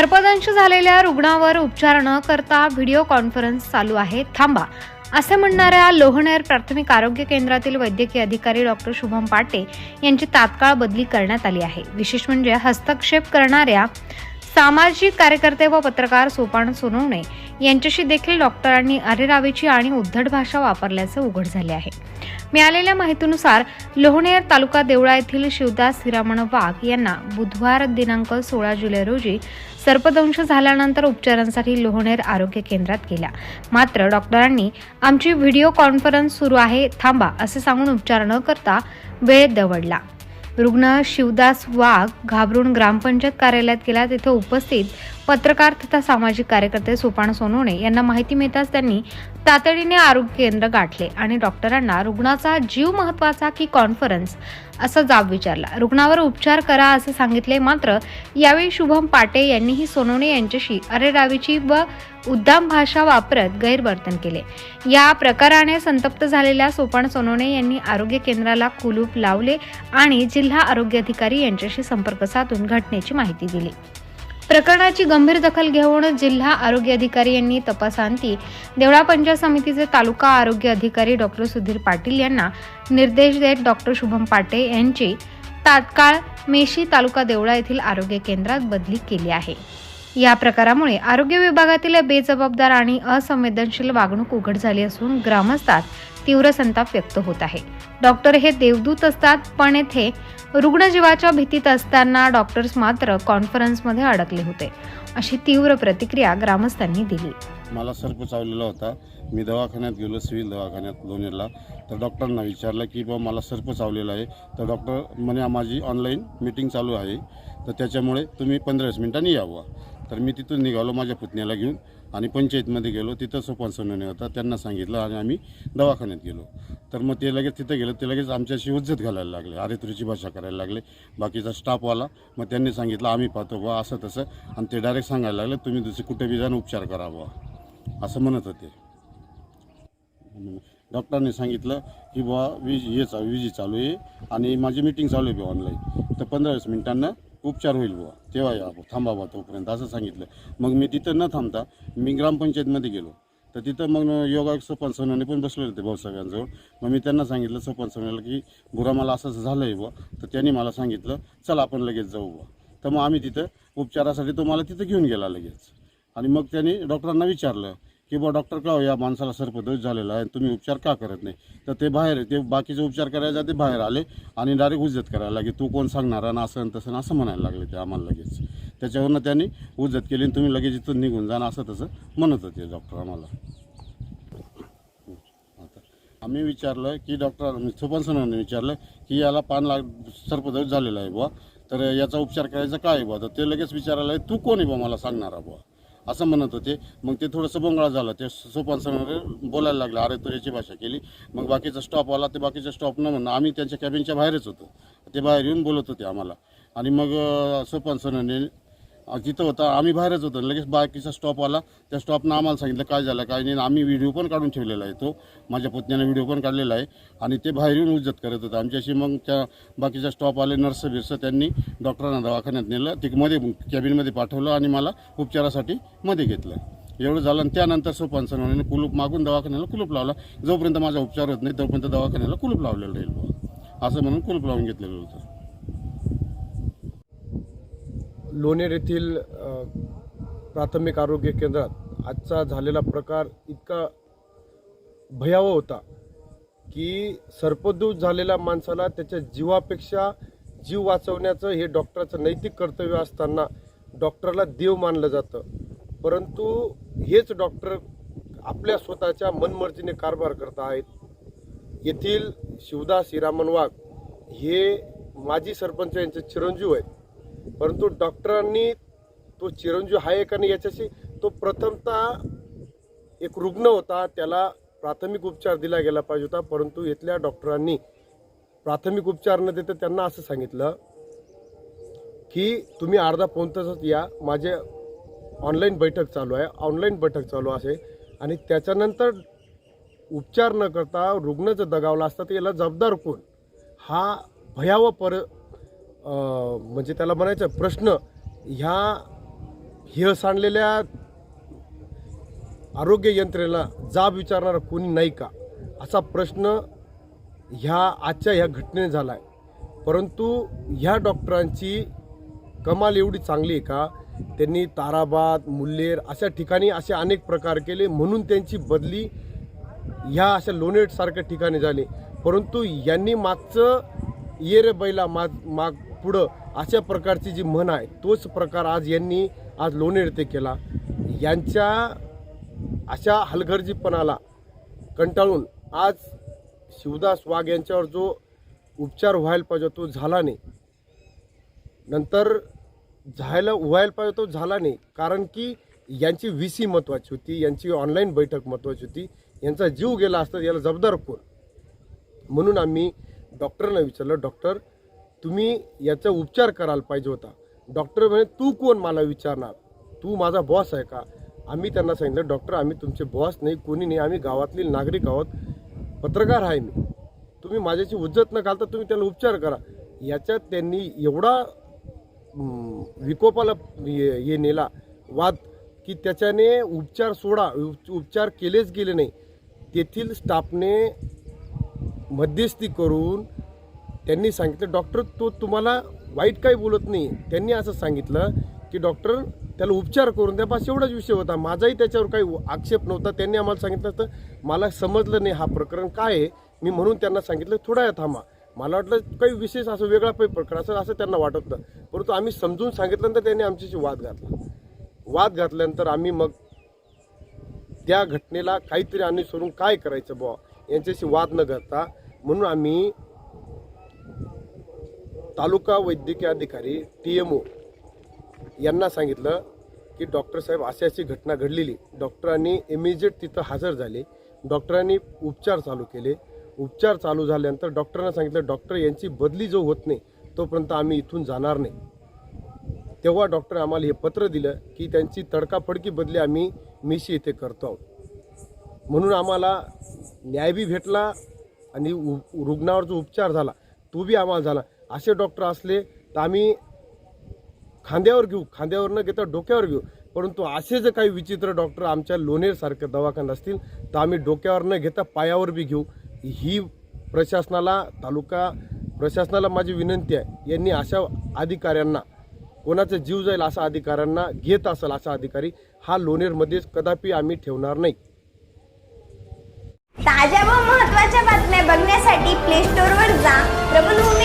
सर्पदंश झालेल्या रुग्णावर उपचार न करता व्हिडिओ कॉन्फरन्स चालू आहे. थांबा. असे म्हणणाऱ्या लोहनेर प्राथमिक आरोग्य केंद्रातील वैद्यकीय अधिकारी डॉक्टर शुभम पाटे यांची तात्काळ बदली करण्यात आली आहे. विशेष म्हणजे हस्तक्षेप करणाऱ्या सामाजिक कार्यकर्ते व पत्रकार सोपान सोनवणे यांच्याशी देखील डॉक्टरांनी अरेरावीची आणि उद्धट भाषा वापरल्याचे उघड झाले आहे. मिळालेल्या माहितीनुसार लोहनेर तालुका देवळा येथील शिवदास हिरामण वाघ यांना बुधवार दिनांक सोळा जुलै रोजी सर्पदंश झाल्यानंतर उपचारांसाठी लोहनेर आरोग्य केंद्रात गेल्या मात्र डॉक्टरांनी आमची व्हिडिओ कॉन्फरन्स सुरू आहे थांबा असे सांगून उपचार न करता वेळ दवडला. रुग्ण शिवदास वाघ घाबरून ग्रामपंचायत कार्यालयात गेला. तेथे उपस्थित पत्रकार तथा सामाजिक कार्यकर्ते सोपान सोनवणे यांना माहिती मिळताच त्यांनी तातडीने आरोग्य केंद्र गाठले आणि डॉक्टरांना रुग्णाचा जीव महत्त्वाचा की कॉन्फरन्स असा जाब विचारला. रुग्णावर उपचार करा असे सांगितले मात्र यावेळी शुभम पाटे यांनीही सोनवणे यांच्याशी अरेरावीची व उद्दाम भाषा वापरत गैरवर्तन केले. या प्रकाराने संतप्त झालेल्या सोपान सोनवणे यांनी आरोग्य केंद्राला कुलूप लावले आणि जिल्हा आरोग्य अधिकारी यांच्याशी संपर्क साधून घटनेची माहिती दिली. प्रकरणाची गंभीर दखल घेऊन जिल्हा आरोग्य अधिकारी यांनी तपासांती देवळा पंचायत समितीचे तालुका आरोग्य अधिकारी डॉक्टर सुधीर पाटील यांना निर्देश देत डॉक्टर शुभम पाटे यांची तात्काळ मेशी तालुका देवळा येथील आरोग्य केंद्रात बदली केली आहे. या प्रकारामुळे आरोग्य विभागातील बेजबाबदार आणि असंवेदनशील वागणूक उघड झाली असून ग्रामस्थात तीव्र संताप व्यक्त होत आहे. डॉक्टर हे देवदूत असतात पण येथे रुग्णजीवाच्या भीतीत असताना डॉक्टर्स मात्र कॉन्फरन्समध्ये अडकले होते. अशी तीव्र प्रतिक्रिया ग्रामस्थांनी दिली. मला सर्प चावलेला होता. मी दवाखान्यात गेलो सिव्हिल दवाखान्यात लोणेरला तर डॉक्टरांना विचारलं की बा मला सर्प चावलेला आहे. तर डॉक्टर म्हणे माझी ऑनलाईन मीटिंग चालू आहे. तर त्याच्यामुळे तुम्ही पंधरा वीस मिनिटांनी यावं तर मी तिथून निघालो माझ्या पुतण्याला घेऊन आणि पंचायतमध्ये गेलो. तिथं सोपान सोनवणे होता त्यांना सांगितलं आणि आम्ही दवाखान्यात गेलो. तर मग ते लगेच तिथं गेलो ते लगेच आमच्याशी उज्जत घालायला लागले आरेतुरीची भाषा करायला लागले. बाकीचा स्टाफवाला मग त्यांनी सांगितलं आम्ही पाहतो बा असं तसं. आणि ते डायरेक्ट सांगायला लागले तुम्ही दुसरे कुठे बी जाऊन उपचार करा बुवा. असं म्हणत होते. डॉक्टरांनी सांगितलं की बुवा वीज हे चा विजी चालू आहे आणि माझी मीटिंग चालू आहे बुवा ऑनलाईन तर पंधरा वीस मिनिटांना उपचार होईल बुवा. तेव्हा या थांबावा थांबा बुवा तोपर्यंत. असं सांगितलं. मग मी तिथं न थांबता मी ग्रामपंचायतमध्ये गेलो. तर तिथं मग योगा सोपान सोन्याने पण बसले होते भाऊ सगळ्यांजवळ. मग मी त्यांना सांगितलं सोपान सोन्याला की बुरा मला असं असं झालं आहे बुवा. तर त्यांनी मला सांगितलं चला आपण लगेच जाऊ बुवा. तर मग आम्ही तिथं उपचारासाठी तो मला तिथं घेऊन गेला लगेच. आणि मग त्यांनी डॉक्टरांना विचारलं की बा डॉक्टर का हो या माणसाला सर्पदोष झालेला आहे तुम्ही उपचार का करत नाही? तर ते बाहेर ते बाकीचे उपचार करायला ते बाहेर आले आणि डायरेक्ट उज्जत करायला लागले. तू कोण सांगणार आणि असं आणि तसं असं म्हणायला लागले ते आम्हाला लगेच. त्याच्यावरनं त्यांनी उज्जत केली आणि तुम्ही लगेच इथून निघून जाणं असं तसं म्हणत होते डॉक्टर आम्हाला. आता आम्ही विचारलं की डॉक्टर सुपन सरांनी विचारलं की याला पान लाग सर्पदोष झालेला आहे बुवा. तर याचा उपचार करायचा काय आहे बुवा? तर ते लगेच विचारायला तू कोण आहे बुवा मला सांगणार बुवा? असं म्हणत होते. मग ते थोडंसं बोंगळा झालं. ते सोपान सर बोलायला लागलं. अरे तू याची भाषा केली. मग बाकीचा स्टॉप आला. ते बाकीचा स्टॉप न म्हणणं आम्ही त्यांच्या कॅबिनच्या बाहेरच होतो. ते बाहेर येऊन बोलत होते आम्हाला. आणि मग सोपान सरांनी तिथं होता आम्ही बाहेरच होतो. लगेच बाकीचा स्टॉप आला. त्या स्टॉपनं आम्हाला सांगितलं काय झालं काय नाही. आम्ही व्हिडिओ पण काढून ठेवलेला आहे तो. माझ्या पत्नीनं व्हिडिओ पण काढलेला आहे. आणि ते बाहेर येऊन उज्जत करत होतं. आमच्याशी मग त्या बाकीचा स्टॉप आले नर्स बिर्स त्यांनी डॉक्टरांना दवाखान्यात नेलं. ते मध्ये कॅबिनमध्ये पाठवलं आणि मला उपचारासाठी मध्ये घेतलं. एवढं झालं. आणि त्यानंतर सोपान सरांनी कुलूप मागून दवाखान्याला कुलूप लावला. जोपर्यंत माझा उपचार होत नाही तोपर्यंत दवाखान्याला कुलूप लावलेलं राहील असं म्हणून कुलूप लावून घेतलेलं होतं. लोणेर येथील प्राथमिक आरोग्य केंद्रात आजचा झालेला प्रकार इतका भयावह होता की सर्पदूत झालेल्या माणसाला त्याच्या जीवापेक्षा जीव वाचवण्याचं हे डॉक्टराचं नैतिक कर्तव्य असताना डॉक्टरला देव मानलं जातं. परंतु हेच डॉक्टर आपल्या स्वतःच्या मनमर्जीने कारभार करत आहेत. येथील शिवदास हिरामन वाघ हे माजी सरपंच यांचे चिरंजीव आहेत. परंतु डॉक्टरांनी तो चिरंजीव आहे का नाही याच्याशी तो प्रथमतः एक रुग्ण होता त्याला प्राथमिक उपचार दिला गेला पाहिजे होता परंतु इथल्या डॉक्टरांनी प्राथमिक उपचार न देता त्यांना असं सांगितलं की तुम्ही अर्धा पाऊन तासात या माझे ऑनलाईन बैठक चालू आहे ऑनलाईन बैठक चालू असे आणि त्याच्यानंतर उपचार न करता रुग्ण जर दगावला असता तर याला जबाबदार कोण? हा भयावह पर म्हणजे त्याला म्हणायचं प्रश्न ह्या हे सांडलेल्या आरोग्य यंत्रणेला जाब विचारणारा कोणी नाही का? असा प्रश्न ह्या आजच्या ह्या घटनेने झाला आहे परंतु ह्या डॉक्टरांची कमाल एवढी चांगली आहे का? त्यांनी ताराबाद मुल्लेर अशा ठिकाणी असे अनेक प्रकार केले म्हणून त्यांची बदली ह्या अशा लोणेटसारख्या ठिकाणी झाली. परंतु यांनी मागचं ये रे बैला माग माग पुढं अशा प्रकारची जी म्हण आहे तोच प्रकार आज यांनी आज लोणेर येथे केला. यांच्या अशा हलगर्जीपणाला कंटाळून आज शिवदास वाघ यांच्यावर जो उपचार व्हायला पाहिजे तो झाला नाही. नंतर झायला व्हायला पाहिजे तो झाला नाही कारण की यांची व्ही सी महत्त्वाची होती यांची ऑनलाईन बैठक महत्त्वाची होती यांचा जीव गेला असता याला जबाबदार कोण? म्हणून आम्ही डॉक्टरना विचारलं डॉक्टर तुम्ही याचा उपचार करायला पाहिजे होता. डॉक्टर म्हणे तू कोण? मला विचारणार. तू माझा बॉस आहे का? आम्ही त्यांना सांगितलं डॉक्टर आम्ही तुमचे बॉस नाही कोणी नाही आम्ही गावातले नागरिक आहोत. पत्रकार आहे मी. तुम्ही माझ्याची उज्जत न घालता तुम्ही त्याला उपचार करा. याच्यात त्यांनी एवढा विकोपाला हे ये नेला वाद की त्याच्याने उपचार सोडा. उपचार केलेच गेले नाही. तेथील स्टाफने मध्यस्थी करून त्यांनी सांगितलं डॉक्टर तो तुम्हाला वाईट काही बोलत नाही. त्यांनी असं सांगितलं की डॉक्टर त्याला उपचार करून द्या बस एवढाच विषय होता. माझाही त्याच्यावर काही आक्षेप नव्हता. त्यांनी आम्हाला सांगितलं तर मला समजलं नाही हा प्रकरण काय आहे. मी म्हणून त्यांना सांगितलं थोडा या थांबा. मला वाटलं काही विशेष असं वेगळा काही प्रकरण असं असं त्यांना वाटत होतं परंतु आम्ही समजून सांगितल्यानंतर त्यांनी आमच्याशी वाद घातला. वाद घातल्यानंतर आम्ही मग त्या घटनेला काहीतरी आणि सोडून काय करायचं बुवा यांच्याशी वाद न करता म्हणून आम्ही तालुका वैद्यकीय अधिकारी टी एम ओ यांना सांगितलं की डॉक्टर साहेब अशी अशी घटना घडलेली. डॉक्टरांनी इमिजिएट तिथं हजर झाले. डॉक्टरांनी उपचार चालू केले. उपचार चालू झाल्यानंतर डॉक्टरांना सांगितलं डॉक्टर यांची बदली जो होत नाही तोपर्यंत आम्ही इथून जाणार नाही. तेव्हा डॉक्टर आम्हाला हे पत्र दिलं की त्यांची तडकाफडकी बदली आम्ही मिशी येथे करतो आहोत. म्हणून आम्हाला न्यायबी भेटला आणि उ- रुग्णावर जो उपचार झाला तो बी आम्हाला झाला. असे डॉक्टर असले तर आम्ही खांद्यावर घेऊ खांद्यावर न घेता डोक्यावर घेऊ. परंतु असे जर काही विचित्र डॉक्टर आमच्या लोणेरसारखे दवाखान्यात असतील तर आम्ही डोक्यावर न घेता पायावर बी घेऊ. ही प्रशासनाला तालुका प्रशासनाला माझी विनंती आहे. यांनी अशा अधिकाऱ्यांना कोणाचा जीव जाईल असा अधिकाऱ्यांना घेत असेल असा अधिकारी हा लोणेरमध्येच कदापि आम्ही ठेवणार नाही. ताज्या व महत्त्वाच्या बातम्या बघण्यासाठी प्ले स्टोअरवर जा. प्रबलभूमी